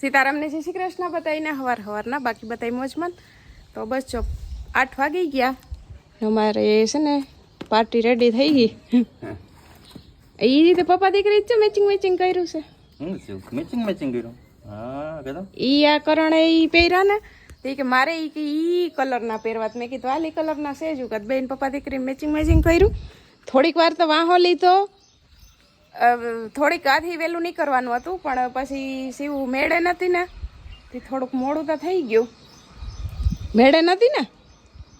સીતારામને જય શ્રી કૃષ્ણ બતાવીને હવાર હવારના બાકી બતાવી મોજમાં તો બસ જો આઠ વાગી ગયા. અમારે છે ને પાર્ટી રેડી થઈ ગઈ. એ રીતે પપ્પા દીકરી જ મેચિંગ મેચિંગ કર્યું છે. મેચિંગ મેચિંગ કર્યું? ઈ આ કરણ એ પહેર્યા ને તે કે મારે ઈ કે ઈ કલરના પહેરવા મેં કીધું આલી કલરના છે જ. બેન પપ્પા દીકરી મેચિંગ મેચિંગ કર્યું. થોડીક વાર તો વાહો લીધો. થોડીક આથી વહેલું નીકળવાનું હતું પણ પછી સીવું મેળે નથી ને તે થોડુંક મોડું તો થઈ ગયું. મેળે નથી ને?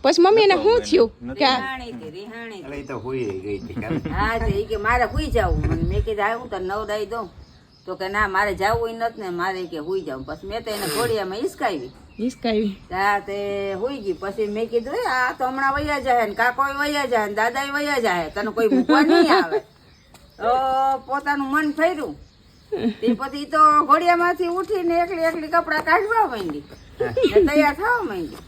પછી મમ્મી એને શું થયું? કે રિહાણી હતી રિહાણી એટલે એ તો હોઈ ગઈ હતી હા તે કે મારે હુઈ જવું. મેં કીધું આવું તો નવડાવી દઉં. તો કે ના મારે જવું નથી ને મારે કે હુઈ જાઉં. પછી મેં તો એને ઘોડિયામાં હિસકાવી હિસકાવી તા તે હુઈ ગઈ. પછી મેં કીધું "એ, આ તો હમણાં વયા જાય ને કાકો વયા જાય ને દાદા વયા જાય તને કોઈ મૂકવા નહીં આવે. પોતાનું મન ફર્યું. તે પછી તો ઘોડિયામાંથી ઉઠીને એકલી એકલી કપડાં કાઢવા માંડી. તૈયાર થવા માંડી.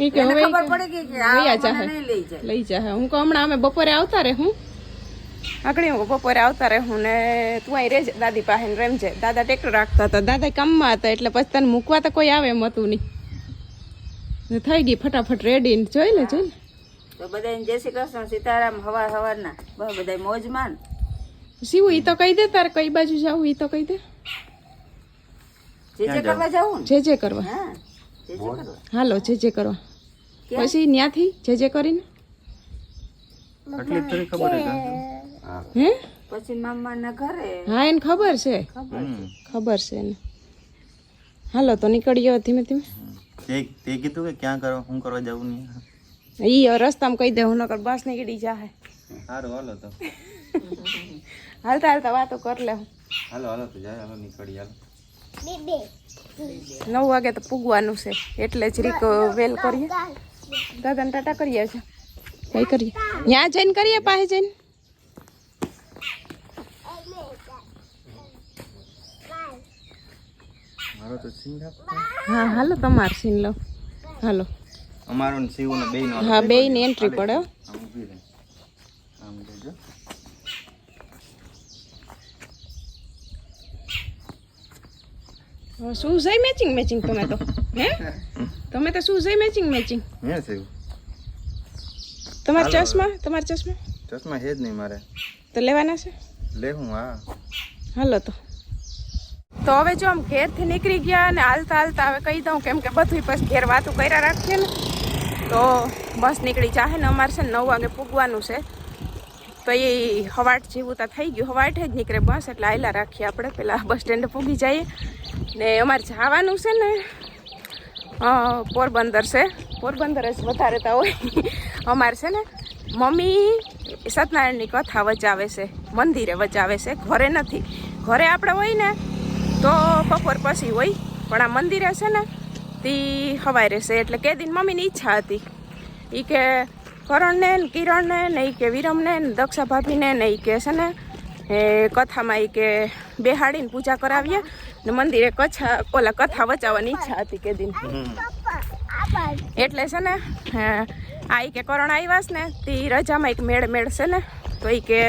એ કે હવે ખબર પડી કે આ મને લઈ જાય. લઈ હું. કહું હમણાં અમે બપોરે આવતા રહે હું? આગળ હું બપોરે આવતા રહે હું ને તું અહીં રહેજે દાદી પાસે ને રેમજે. દાદા ટ્રેક્ટર રાખતા હતા. દાદા કામમાં હતા એટલે પછી તને મૂકવા તો કોઈ આવે એમ હતું નહીં. થઈ ગઈ ફટાફટ રેડી જોઈ લે જોઈ લે. તો બધાને જય શ્રી કૃષ્ણ સીતારામ હવાર હવારના. બહુ બધા મોજમાન. શિવ એ તો કહી દે તારે કઈ બાજુ જવું એ તો કહી દે. જે જે કરવા જવું જે જે કરવા. હા હાલો જે જે કરવા. પછી ન્યાથી જે જે કરીને? તકલીફ ખબર હે. પછી ઘરે. હા એને ખબર છે. ખબર છે. એને. હાલો તો નીકળીએ ધીમે ધીમે. તે તે કીધું કે ક્યાં કરો શું કરવા જવું નહીં. ઈ રસ્તામાં કહી દે હું નકર બસ નીકળી જાહે. હારું હાલો તો. હાલતા હાલતા વાતો કર લે હાલો હાલો તો જાય હાલો નીકળી હાલો. નવ વાગે તો પૂગવાનું છે એટલે જ રીક વેલ કરીએ. દાદાને ટાટા કરીએ છે કઈ કરીએ? ત્યાં જઈને કરીએ પાસે જઈને? મારો તો સિંહ હા હાલો તમારે સીન લો. હાલો. અમારો ને શિવ ને બેય નો હા બે ની એન્ટ્રી પડે. હો. આમ ઊભી રહે. આમ જોજો હવે શું છે મેચિંગ મેચિંગ તમે તો હે? તમે તો શું છે મેચિંગ મેચિંગ હે શિવ? તમારા ચશ્મા? તમારા ચશ્મા? ચશ્મા જ નહીં મારે. તો લેવાના છે? લેવું હા. હાલો તો. તો હવે જો આમ ઘેરથી નીકળી ગયા અને હાલતા હાલતા હવે કહી દઉં કેમ કે બધું પછી ઘેર વાતું કર્યા રાખીએ ને. તો બસ નીકળી જાહે ને અમારે છે ને નવ વાગે પૂગવાનું છે. તો એ હવાટ જેવું તો થઈ ગયું. હવાટે જ નીકળે બસ, એટલે આયલા રાખીએ આપણે. પહેલાં બસ સ્ટેન્ડ પૂગી જઈએ. ને અમારે જવાનું છે ને પોરબંદર છે. પોરબંદર જ વધારે તો હોય. અમારે છે ને, મમ્મી સત્યનારાયણની કથા વચાવે છે. મંદિરે વચાવે છે. ઘરે નથી. ઘરે આપણે હોય ને, તો બપોર પછી હોય. પણ આ મંદિરે છે ને તે હવાઈ રહેશે એટલે કે દિન મમ્મીની ઈચ્છા હતી. એ કે કરણને કિરણને ને એ કે વિરમને ને દક્ષા ભાભીને ને એ કે છે ને, એ કથામાં એ કે બેહાડીને પૂજા કરાવીએ ને મંદિરે કચ્છા ઓલા કથા વચાવવાની ઈચ્છા હતી કે દિન. એટલે છે ને આ એ કે કરણ આવ્યા છે ને, તે રજામાં એક મેળ મેળ છે ને, તો એ કે,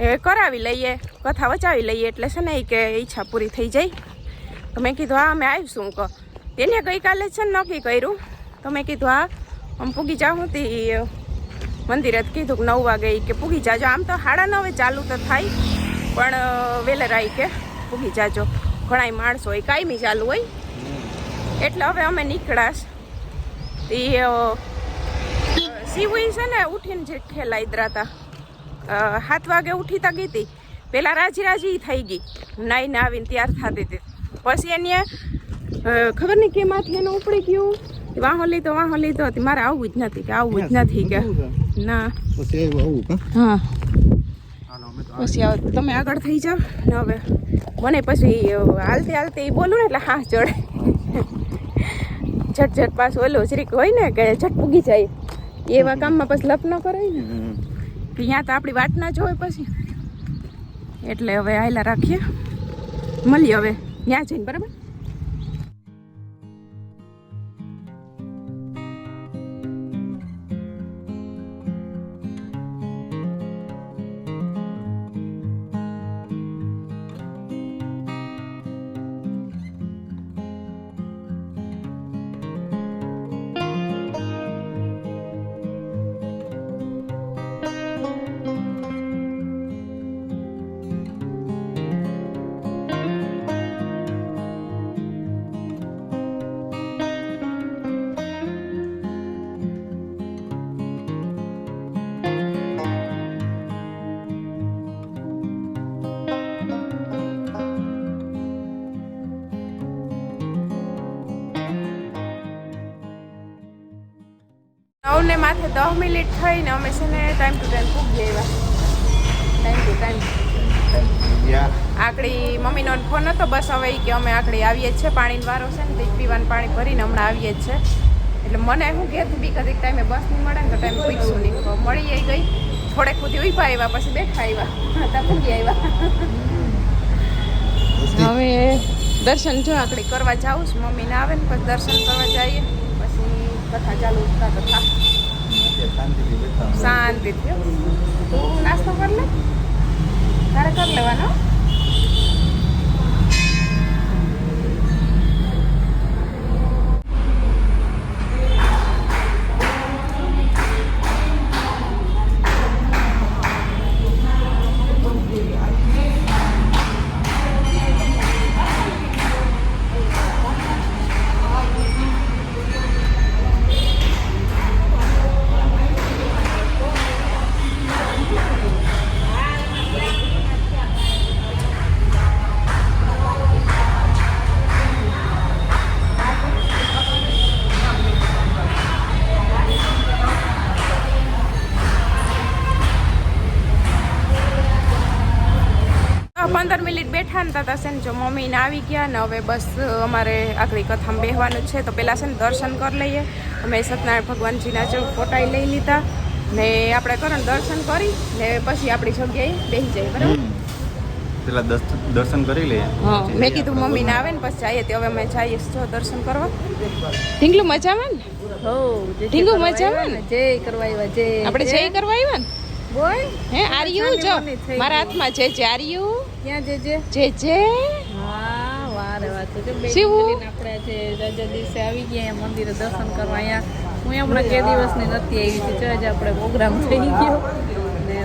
એ કરાવી લઈએ, કથા વચાવી લઈએ, એટલે છે ને એ કે ઈચ્છા પૂરી થઈ જાય. તો મેં કીધું, હા, અમે આવીશું. કહો તેને ગઈકાલે છે ને નક્કી કર્યું. તો મેં કીધું, હા, આમ પૂગી જાઉં તે મંદિરે કીધું કે નવ વાગે કે પૂગી જાજો. આમ તો સાડા નવે ચાલુ તો થાય, પણ વેલેરાઈ કે પૂગી જાજો. ઘણાય માણસો હોય, કાયમી ચાલુ હોય. એટલે હવે અમે નીકળાશ તે સીવું છે ને ઉઠીને જે ખેલા ઇદરાતા સાત વાગે ઉઠી તા ગઈ હતી પહેલાં રાજી રાજી થઈ ગઈ. નાઈને આવીને તૈયાર થતી હતી પછી એને ખબર નહીં કેમાંથી એનું ઉપડી ગયું? વાહો લીધો વાહો લીધો હતી. મારે આવવું જ નથી કે આવવું જ નથી કે. ના. હા. પછી તમે આગળ થઈ જાઓ. ને હવે મને પછી હાલતી હાલતી એ બોલું ને એટલે હા ચડે ઝટ ઝટ પાછું ઓલું શ્રીક હોય ને કે ઝટ પૂગી જાય. એવા કામમાં પછી લપ ન કરાય ને. ત્યાં તો આપણી વાત ના જોવે પછી. એટલે હવે આયલા રાખીએ. મળીએ હવે. ત્યાં જઈને બરાબર? માથે દસ મિનિટ થઈને અમે છે ને ટાઈમ ટુ ટાઈમ ખૂબ આવ્યા ટાઈમ ટુ ટાઈમ આકડી મમ્મીનો ફોન હતો બસ હવે કે અમે આકડી આવીએ જ છે પાણીનો વારો છે ને પીવાનું પાણી ભરીને હમણાં આવીએ જ છે. એટલે મને હું ઘેરથી બી કદીક ટાઈમે બસ નહીં મળે ને તો ટાઈમ પૂછશું નહીં. મળી આવી ગઈ. થોડેક સુધી ઊભા આવ્યા પછી બેઠા આવ્યા ત્યાં પૂગી આવ્યા હવે દર્શન જો આકડી કરવા જાઉં છું. મમ્મીને આવે ને પછી દર્શન કરવા જઈએ. પછી કથા ચાલુ કથા શાંતિથી હો. નાસ્તો કરી લે. તારે કરી લેવાનો? બેઠા ને તા છે ને જો મમ્મીને આવી ગયા ને હવે બસ અમારે આખરી કથામાં બેહવાનું છે. તો પહેલાં છે ને દર્શન કરી લઈએ. અમે સત્યનારાયણ ભગવાનજીના જો ફોટા લઈ લીધા. ને આપણે કરો ને દર્શન કરી ને પછી આપણી જગ્યાએ બેસી જાય બરાબર? પેલા દર્શન કરી લઈએ. હા. મેં કીધું મમ્મીને આવે ને પછી જઈએ તો હવે અમે જઈએ જો દર્શન કરવા. ઢીંગલું મજામાં ને? હો ઢીંગુ મજામાં ને જય કરવા આવ્યા જય આપણે જય કરવા આવ્યા ને? બોલ. હે જો મારા હાથમાં છે જે આર્યુ ક્યાં જે જે? જે જે? હા વારે વાત તો આપણે જે રજા દિવસે આવી ગયા અહીંયા મંદિરે દર્શન કરવા અહીંયા. હું હમણાં કે દિવસની નથી આવી હતી. જો આજે આપણે પ્રોગ્રામ થઈ ગયો.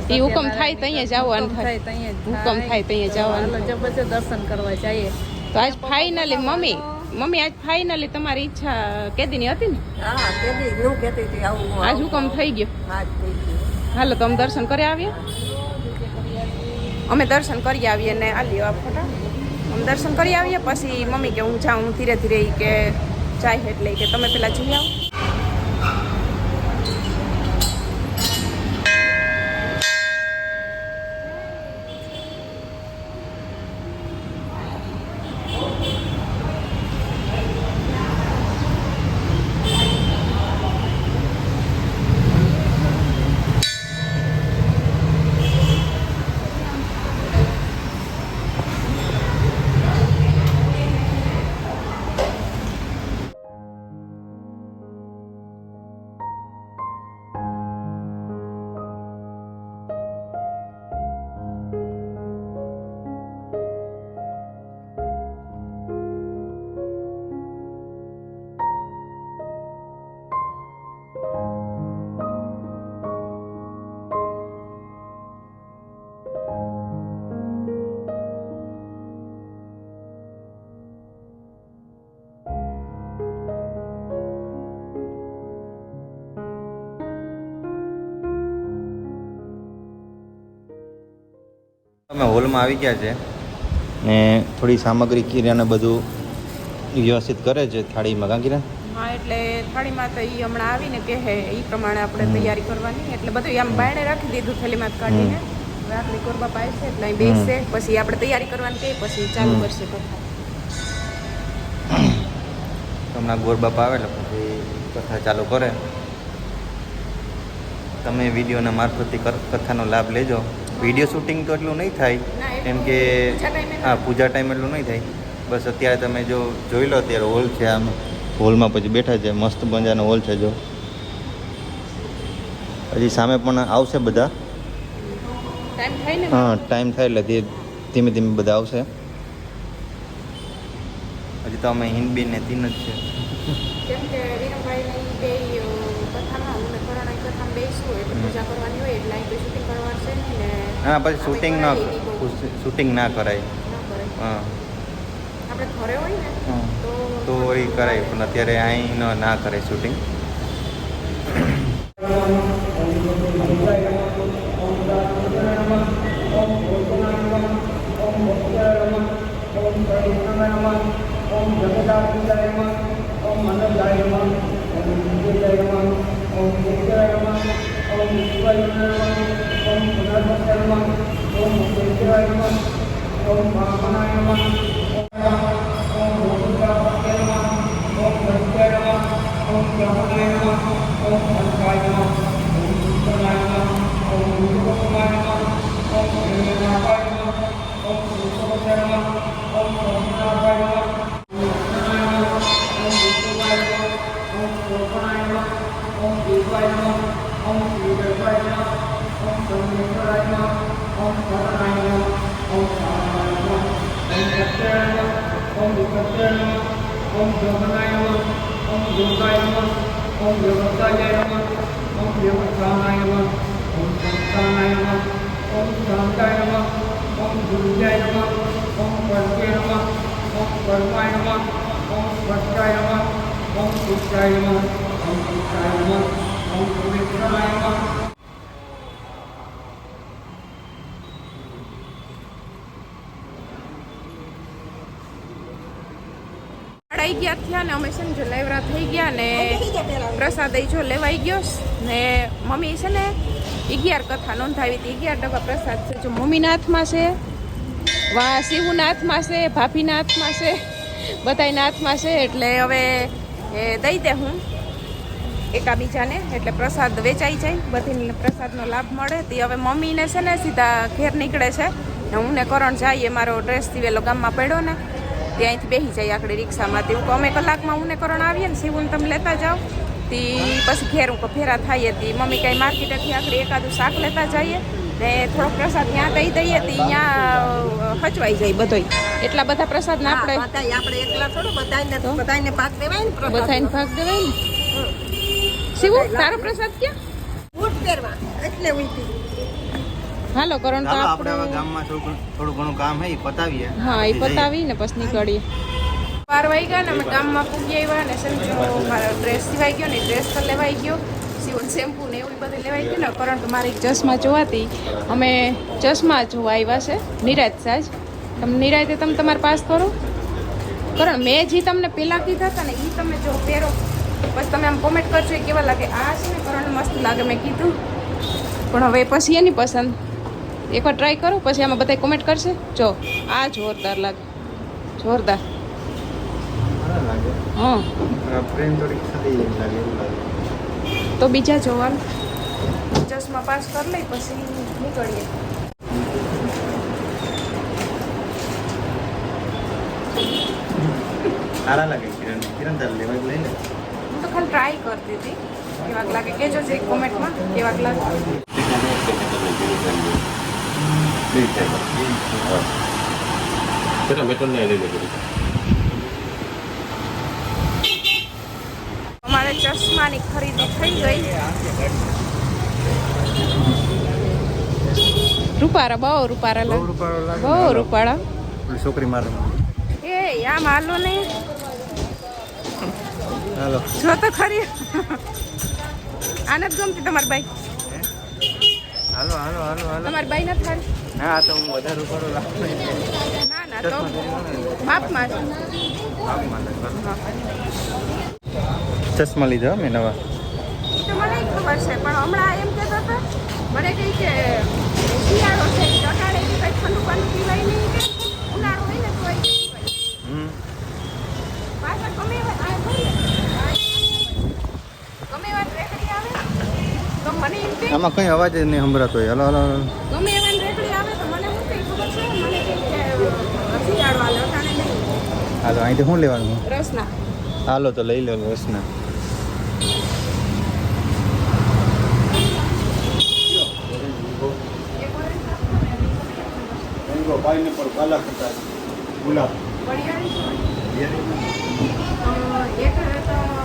ને હુકમ થાય તો અહીંયા જવાનું થાય. તો અહીંયા હુકમ થાય. તો અહીંયા જવાનું હાલો દર્શન કરવા જઈએ. તો આજ ફાઇનલી મમ્મી મમ્મી આજ ફાઇનલી તમારી ઈચ્છા કેદીની હતી ને? હા કેદી કહેતી હતી આવું આજ હુકમ થઈ ગયો. હા થઈ ગયું. હાલો તો અમે દર્શન કરી આવીએ. અમે દર્શન કરી આવીએ ને આ લ્યો ફોટા. અમે દર્શન કરી આવીએ, પછી મમ્મી કે હું જાઉં ધીરે ધીરે કે જાય એટલે કે તમે પેલા જઈ આવો. અમે હોલમાં આવી ગયા છે ને થોડી સામગ્રી કિરાને બધું વ્યવસ્થિત કરે છે થાળીમાં કાં કિરણ હા એટલે થાળીમાં તો એ હમણાં આવીને કહે એ પ્રમાણે આપણે તૈયારી કરવાની. એટલે બધું આમ બાયણે રાખી દીધું થેલીમાં કાઢીને. રાખડી કોરબા પાય છે એટલે અહીં બેસશે પછી આપણે તૈયારી કરવાની કહે પછી ચાલુ કરશે કથા હમણાં ગોર બાપા આવે એટલે પછી કથા ચાલુ કરે. તમે વિડીયોના મારફતે કથાનો લાભ લેજો. વીડિયો શૂટિંગ તો એટલું નહીં થાય. કેમ કે હા પૂજા ટાઈમ એટલું નહીં થાય. બસ અત્યારે તમે જો જોઈ લો અત્યારે હોલ છે આમ. હોલમાં પછી બેઠા છે મસ્ત મજાનો હોલ છે જો. હજી સામે પણ આવશે બધા. હા ટાઈમ થાય એટલે ધીમે ધીમે બધા આવશે. હજી તો અમે હિન્દબીન ને તીન જ છે. પૂજા કરવાની હોય એટલે શૂટિંગ કરવાનું છે ને. હા, પછી શૂટિંગ ન. શૂટિંગ ના કરાય હા. તો વળી કરાય, પણ અત્યારે અહીં ના કરે shooting Om Sri Gurupaya Om Sri Gurupaya Om Saranaya शक्ताय नमः ओम विपत्ताय नमः ओम जोगनाय नमः ओम योगाय नमः ओम व्यवस्थाय नमः ओम व्यवस्थानाय नमः ओम संस्थानाय नमः ओम शांताय नमः ओम दुर्जाय नमः ओम पर्वय नमः ओम पर्वाय नमः ओम स्पष्टाय नमः ओम पुष्टाय नमः ओम पुष्टाय नमः ओम पवित्राय नमः અમે છે ને જો લેવરા થઈ ગયા ને પ્રસાદ જો લેવાઈ ગયો ને મમ્મી છે ને અગિયાર કથા નોંધાવી હતી. અગિયાર ટકા પ્રસાદ છે. જો મમ્મીના હાથમાં છે વા શિવના હાથમાં છે ભાભીના હાથમાં છે બધાયના હાથમાં છે એટલે હવે એ દઈ દે હું એકાબીજાને એટલે પ્રસાદ વેચાઈ જાય. બધીને પ્રસાદનો લાભ મળે. તે હવે મમ્મીને છે ને સીધા ઘેર નીકળે છે. ને હું ને કરણ જઈએ મારો ડ્રેસ સીવેલો ગામમાં પડ્યો ને. તે અહીંથી બેસી જાય આકડી રિક્ષામાં તેવું અમે કલાકમાં હું ને કરણ આવીએ ને સીવું તમે લેતા જાઓ. તે પછી ઘેર હું ફેરા થાય હતી. મમ્મી કાંઈ માર્કેટેથી આકડી એકાદું શાક લેતા જઈએ. ને થોડોક પ્રસાદ ત્યાં દઈ દઈએ તે. ત્યાં હચવાઈ જાય બધોય. એટલા બધા પ્રસાદ ના આપણે આપણે એકલા થોડું બધાને બધાને ભાગ દેવાય ને બધાને ભાગ દેવાય ને? શિવુ તારો પ્રસાદ ક્યાં? બૂટ પહેરવા એટલે ઊંચી હાલો કરણ તો આપણે હવે ગામમાં થોડું થોડું ઘણું કામ હે એ પતાવીએ. હા એ. પતાવી ને પછી નીકળીએ. બાર ગયા ને અમે ગામમાં પૂગી આવ્યા ને સમજો મારો ડ્રેસ સિવાઈ ગયો ને ડ્રેસ તો લેવાઈ ગયો. સીવન શેમ્પુ ને એવું બધું લેવાઈ ગયું ને કરંટ મારી ચશ્મા જોવાતી. અમે ચશ્મા જોવા આવ્યા છે નિરાજ સાજ. તમે નિરાજે તમે તમારે પાસ કરો? કરણ મેં જે તમને પહેલાં કીધા હતા ને એ તમે જો પહેરો. પછી તમે આમ કોમેન્ટ કરશો એ કેવા લાગે? આ છે ને કરણ મસ્ત લાગે મેં કીધું. પણ હવે પછી એની પસંદ. એકવાર ટ્રાય કરો પછી આમાં બધા કોમેન્ટ કરશે. જો આ જોરદાર લાગે. જોરદાર. તો બીજા જોવાનું. ચશ્મા પાસ કરી લઈ પછી નીકળીએ. સારા લાગે કિરણ. કિરણ તાર લેવા લઈ લે હું તો ખાલી ટ્રાય કરતી હતી. કેવાક લાગે કેજો જે કોમેન્ટમાં કેવાક લાગે. El અમારે ચશ્માની ખરીદી થઈ ગઈ રૂપારા બહુ રૂપારા બહુ લાગે બહુ રૂપાળા છોકરી મારે એ આમ હાલો ને હાલો જો તો ખરી આનંદ ગમતી તમારી બાઈ હાલો હાલો હાલો હાલો. તમારી બાઈ નથી હારી? હા તો હું વધારે લાગુ ના ના તો માપમાં છે. ચશ્મા લીધા મેં નવા. મને ખબર છે પણ હમણાં એમ કહેતા હતા મને કહી કે શિયાળો છે અટાણે કે કંઈ ઠંડુ પાણી પીવાય નહીં ઉનાળો હોય ને તો એ પીવાય હમ પાછા ગમે એવા આ હોય ને આ- ગમે એવા રેકડી આવે તો મને એમ કહે આમાં કઈ અવાજ જ નહીં સંભળાતો હલો હાલો. ગમે એવા રેકડી આવે તો મને શું કંઈ ખબર છે? મને કે શિયાળો હાલે નહીં. હાલો અહીંથી શું લેવાનું? રસના. હાલો તો લઈ લો રસના.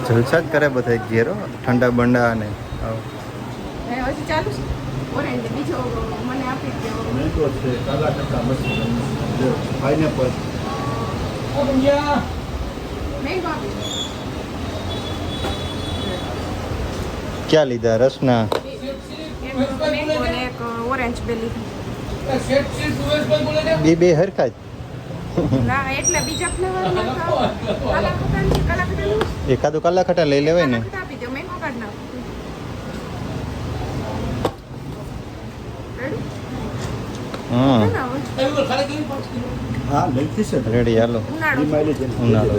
જલસા જ કરે બધા ઘેરો ઠંડા બંડા અને આવ. હે, હજી ચાલુ છે. ઓરેન્જ બીજો મને આપી દો મેંગો છે કાલા ટકા મસ્ત પાઇનેપલ મેંગો આપી દો. ક્યાં લીધા? રસના? એક મેંગો ને એક ઓરેન્જ બે લીધી. બે બે હરખા જ. ના એટલે બીજા ફ્લેવર ના કાલા ખટાની કાલા ખટાની એકાદું કાલા ખટા લઈ લેવાય ને કાલા ખટા આપી દો મેંગો કાઢ નાખો હા હા રેડી હાલો. ઉનાળો.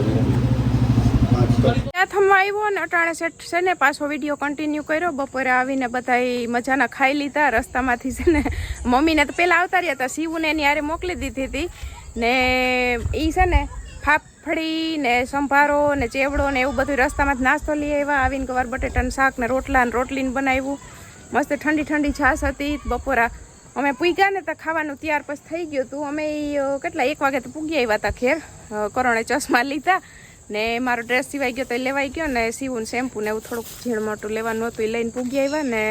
પ્રથમમાં આવ્યો ને અટાણે સેટ છે ને પાછો વીડિયો કન્ટિન્યુ કર્યો. બપોરે આવીને બધા મજાના ખાઈ લીધા. રસ્તામાંથી છે ને મમ્મીને તો પહેલાં આવતા રહ્યા હતા. શિવને એની આરે મોકલી દીધી હતી. ને એ છે ને ફાફડી ને સંભારો ને ચેવડો ને એવું બધું રસ્તામાં જ નાસ્તો લઈ આવ્યા. આવીને કવાર બટેટાનું શાક ને રોટલા ને રોટલીને બનાવ્યું. મસ્ત ઠંડી ઠંડી છાશ હતી. બપોરા અમે પૂગ્યા ને તો ખાવાનું ત્યાર પછી થઈ ગયું હતું. અમે કેટલા, એક વાગે તો પૂગી આવ્યા હતા ખેર કરોણે ચશ્મા લીધા ને મારો ડ્રેસ સિવાઈ ગયો તો એ લેવાઈ ગયો ને સીવું શેમ્પુ ને એવું થોડુંક ઝીણ મોટું લેવાનું હતું એ લઈને પૂગી આવ્યા ને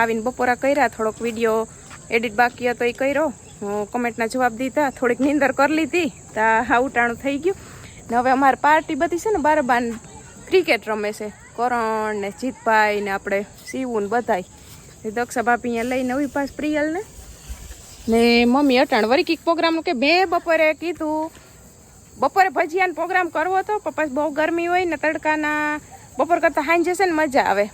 આવીને બપોરા કર્યા, થોડોક વીડિયો એડિટ બાકી હતો એ કર્યો. કમેન્ટના જવાબ દીધા, થોડીક નીંદર કરી લીધી, તો હા, ઉટાણું થઈ ગયું. ને હવે અમારે પાર્ટી બધી છે ને બારબાન ક્રિકેટ રમે છે. કરણ ને જીતભાઈ ને આપણે શિવું ને બધાય. દક્ષા ભાભી અહીંયા લઈને આવી પાસ પ્રિયલ ને ને મમ્મી અટાણ વરી કીક પ્રોગ્રામનું કે મેં બપોરે કીધું. બપોરે ભજીયાનો પ્રોગ્રામ કરવો હતો પપ્પા બહુ ગરમી હોય ને તડકાના બપોર કરતાં હાંજે છે ને મજા આવે.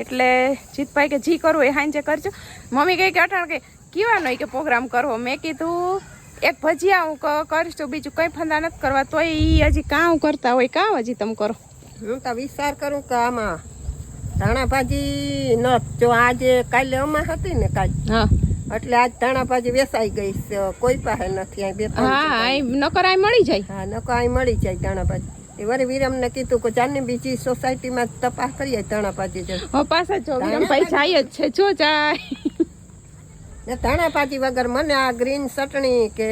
એટલે જીતભાઈ કે જી કરવું એ હાંજે કરજો. મમ્મી કહે કે અટાણ કે કીવાનો હોય કે પ્રોગ્રામ કરવો? મેં કીધું એક ભજીયા હું કરીશ તો બીજું કંઈ ફંદા નથી કરવા તો એ હજી કાં કરતા હોય કાં હજી તમે કરો? હું તો વિચાર કરું કે આમાં ધાણા ભાજી ન જો આજે કાલે અમા હતી ને કાલ. એટલે આજ ધાણા ભાજી વેસાઈ ગઈ છે. કોઈ પાસે નથી આ બે હા નકર આ મળી જાય. હા નકર અહીં મળી જાય ધાણા ભાજી એ વિરમ ને કીધું કે જાને બીજી સોસાયટી માં તપાસ કરીએ ધાણા ભાજી જો હો પાછા જો વિરમભાઈ જાય જ છે જો જાય. ને ધાણા ભાજી વગર મને આ ગ્રીન ચટણી કે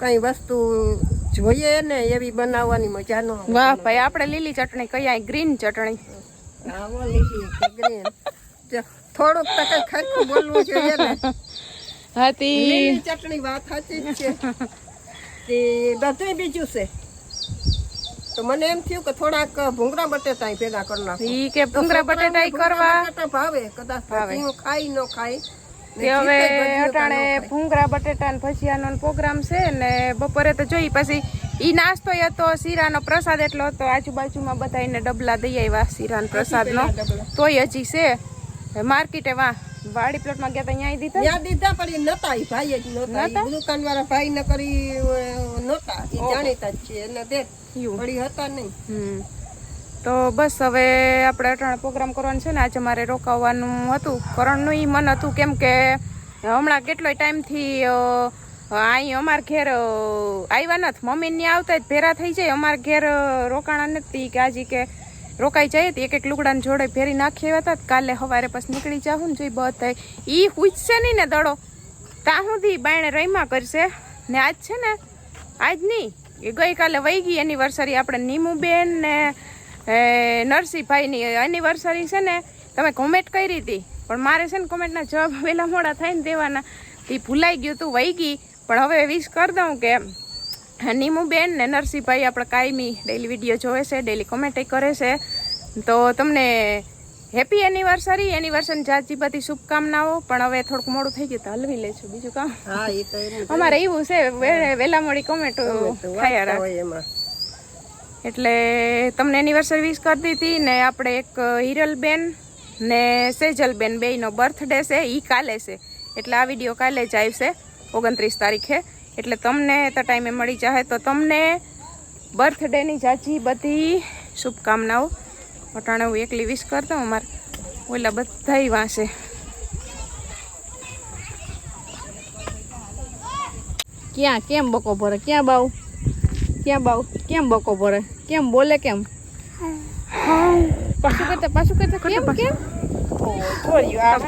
કઈ વસ્તુ જોઈએ ને એવી બનાવવાની મજા ન વાહ ભાઈ આપણે લીલી ચટણી કઈ ગ્રીન ચટણી. થોડુંક તો કઈ ખરખું બોલવું જોઈએ ને. હતી ચટણી વાત સાચી જ છે. તે બધું બીજું છે. તો મને એમ થયું કે થોડાક ભૂંગળા બટેટા ભેગા કરી નાખો. કે ભૂંગળા બટેટા કરવા? ભાવે. કદાચ ખાઈ ન ને તે હવે અટાણે ભૂંગરા બટેટા ને ભજીયાનો પ્રોગ્રામ છે ને બપોરે તો જોઈ પછી ઈ નાસ્તો હતો શીરાનો પ્રસાદ એટલો હતો આજુબાજુમાં બધાને ડબલા દઈ આવ્યા શીરાનો પ્રસાદનો. નો તોય હજી છે. માર્કેટે વાહ વાડી પ્લોટમાં ગયા તા અહીંયા દીધા? ત્યાં દીધા પણ એ નતા ભાઈ જ નતા? દુકાન વાળા ભાઈ ન કરી નતા. જાણીતા જ છે એટલે દે. પડી હતા નહીં. તો બસ હવે આપણે અટાણે પ્રોગ્રામ કરવાનો છે ને, આજે મારે રોકાવવાનું હતું. કરણનું એ મન હતું કેમ કે, હમણાં કેટલોય ટાઈમથી અહીં અમાર ઘેર આવ્યા નથી. મમ્મીને આવતા જ ભેરા થઈ જાય. અમારા ઘેર રોકાણા નથી. કે આજે કે રોકાઈ જાય એક એક લુગડાને જોડે ફેરી નાખી આવ્યા હતા કાલે સવારે પછી નીકળી જાઉં ને જોઈ બધા એ પૂછશે નહીં ને દડો. ત્યાં સુધી બાયણે રહીમાં કરશે. ને આજ છે ને, આજ નહીં. એ ગઈકાલે વહી ગઈ એનિવર્સરી આપણે નીમુબેન ને એ, નરસિંહભાઈની એનિવર્સરી છે ને તમે કોમેન્ટ કરી હતી. પણ મારે છે ને કોમેન્ટના જવાબ વહેલા મોડા થાય ને દેવાના. તે ભૂલાઈ ગયું તું વહી ગઈ. પણ હવે વિશ કરી દઉં કે નીમુબેન ને નરસિંહભાઈ આપણે કાયમી ડેલી વીડિયો જોવે છે ડેલી કોમેન્ટ કરે છે. તો તમને હેપી એનિવર્સરી એનિવર્સરી જાજી બધી શુભકામનાઓ. પણ હવે થોડુંક મોડું થઈ ગયું તો હલવી લેશું. બીજું કામ? અમારે એવું છે વહેલા મોડી કોમેન્ટ થયા રાખે. એમાં. એટલે તમને એનિવર્સરી વિશ કરી દીધી ને આપણે એક હિરલબેન ને સેજલબેન બેયનો બર્થડે છે એ કાલે છે. એટલે આ વીડિયો કાલે જ આવશે, ઓગણત્રીસ તારીખે. એટલે તમને તો ટાઈમે મળી જાય તો તમને બર્થડેની જાજી બધી શુભકામનાઓ. અટાણે હું એકલી વિશ કરતો અમારે ઓલા બધા વાંસે. ક્યાં, કેમ બકો ભરે? ક્યાં બાવ ક્યાં બાવ કેમ બકો ભરે? કેમ? બોલે કેમ? પાછું કરતા પાછું કરતા કેમ કેમ?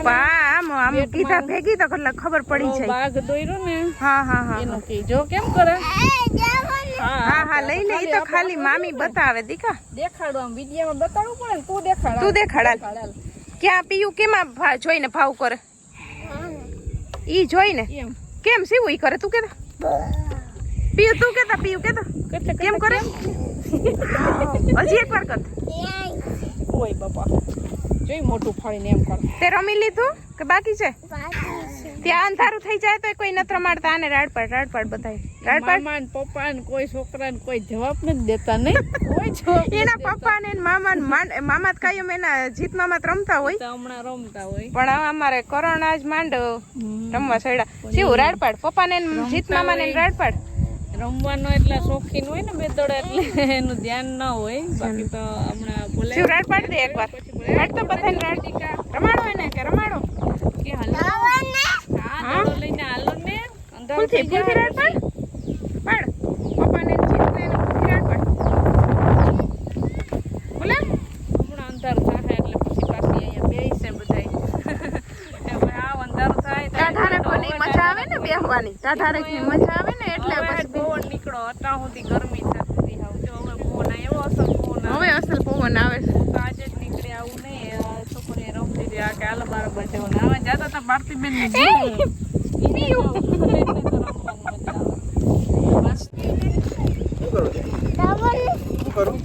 આમ આમ કીધા ભેગી તો એટલે ખબર પડી છે બાઘ દોર્યો ને. હા હા હા. એનું કે જો કેમ કરે? હા હા લઈ લે તો ખાલી મામી બતાવે દીકા. દેખાડો આમ વિડીયોમાં બતાડવું પડે ને તું દેખાડ. તું દેખાડ ક્યાં પીયું? કેમાં જોઈને ભાવ કરે? ઈ જોઈને? એમ કેમ સીવું ઈ કરે? તું કેતા? પીયું તું કેતા? પીયું કેતા? કેમ કરે? હજી એક વાર કર. ઓય બાપા. જોઈ મોટું ફાડીને એમ કર. તે રમી લીધું કે બાકી છે? ત્યાં અંધારું થઈ જાય તો કોઈ નથી રમાડતા આને રાડપાડ રાડપાડ બધાય. રાડપાડ? મામા ને પપ્પા ને કોઈ છોકરા ને કોઈ જવાબ નથી દેતા નહીં. કોઈ જવાબ એના પપ્પા ને મામા ને મામા જ કાયમ એના જીત મામા રમતા હોય. હમણાં રમતા હોય. પણ હવે અમારે કરણ આજ માંડ રમવા છોડ્યા. શું રાડ રાડપાડ? પપ્પા ને જીત મામા ને રાડપાડ? રમવાનો એટલા શોખીન હોય ને બે દોડે એટલે એનું ધ્યાન ન હોય. બાકી તો હમણાં બોલે શિવ રાડપાડ દે એકવાર? રાડ તો બધાને રાડ. રમાડો એને કે રમાડો. કે હાલો. હા દોડો લઈને હાલો ને. અંધારું થઈ જાય રાડપાડ પાડ પપ્પા ને જીત ને ફૂલથી રાડપાડ બોલે હમણાં અંધારું થાય એટલે પછી પાછી અહીંયા બેસીએ બધાય હવે આવ અંધારું થાય તો ટાઢારે કોની મજા આવે ને બેહવાની ટાઢારે મજા આવે ને એટલે પછી પવન નીકળો. અત્યાર સુધી ગરમી થતી હાવ જો હવે પવન આવે એવો અસર પવન આવે. હવે અસલ પવન આવે છે. આજે જ નીકળે આવું નહીં આ છોકરીએ રમતી હતી. આ કે બરાબર જવાનું હવે જતા હતા ભારતી બેન ને શું કરું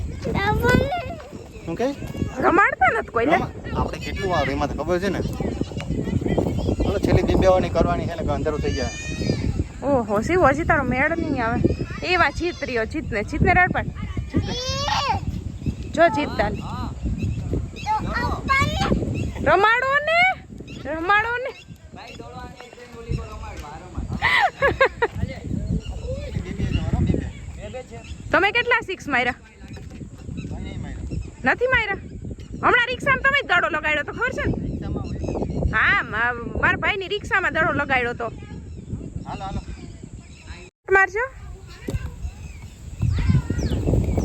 રમાડતા નથી કોઈને આપણે કેટલું વાર એમાં તો ખબર છે ને? છેલ્લી બે કરવાની છે ને અંધારું થઈ જાય. ઓહો, શિવ, હજી તારો મેળ નહીં આવે. એવા છીતરીઓ જીતને જીતને રડ પણ જો જીતતા રમાડો ને રમાડો ને તમે કેટલા સિક્સ માર્યા? નથી માર્યા? હમણાં રિક્ષામાં તમે જ દડો લગાડ્યો તો ખબર છે ને? હા મારા ભાઈની રિક્ષામાં દડો લગાડ્યો તો. હાલો હાલો. મારજો.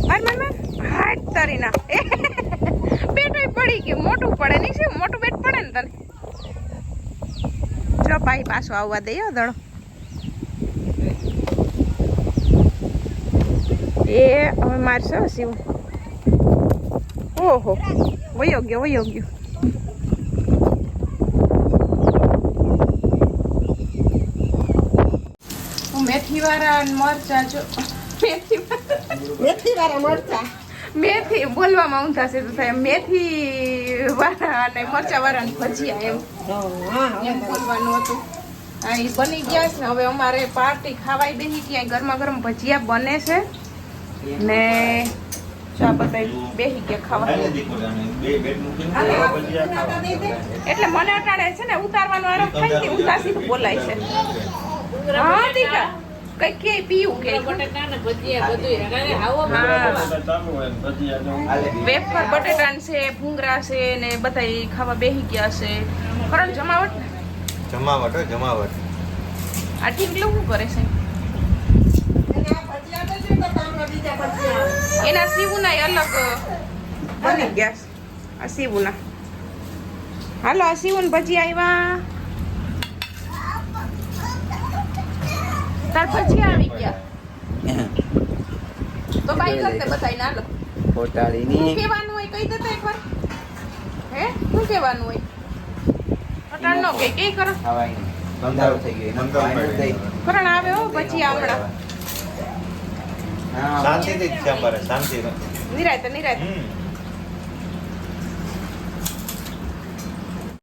માર માર માર હાટ તારી ના પડી ગયું. મોટું પડે નહીં શું? મોટું બેટ પડે ને તને? જો ભાઈ પાછો આવવા દે દડો. એ હવે મારશો શિવ. ઓહો. વયો ગયો વયો ગયો. મેથી વાળા મરચા જો. મેથી મેથી વાળા મરચા. મેથી બોલવામાં ઊંધા છે તો થાય. મેથી વાળા અને મરચા વાળા ભજીયા એમ. હા એમ બોલવાનું હતું. હા એ બની ગયા છે હવે અમારે પાર્ટી ખાવાય બેસી ક્યાંય ગરમા ગરમ ભજીયા બને છે. ને એટલે મને અટાડે છે ને ઉતારવાનો આરોપ થાય ને ઉતાસી બોલાય છે. હા દીકા કઈ કે પીવું કે? વેફર બટેટા છે ભૂંગરા છે ને બધા ખાવા બેહી ગયા છે. ખરો જમાવટ ને જમાવટ? જમાવટ આ ઢીંગલું શું કરે છે? એના સીવુના અલગ બની ગયા આ સીવુના. હાલો આ સીવુન ભજી આવ્યા તાર પછી આવી ગયા. તો બાઈ કરતે બતાઈ ના લો. શું કહેવાનું હોય કઈ દેતા એકવાર. હે? શું કહેવાનું હોય. અટાણ નો કે કે કરો? બંધારો થઈ ગયું. કરણ આવે હો પછી આપણા શાંતિથી જ છે અમારે શાંતિ નિરાયતે નિરાયતે.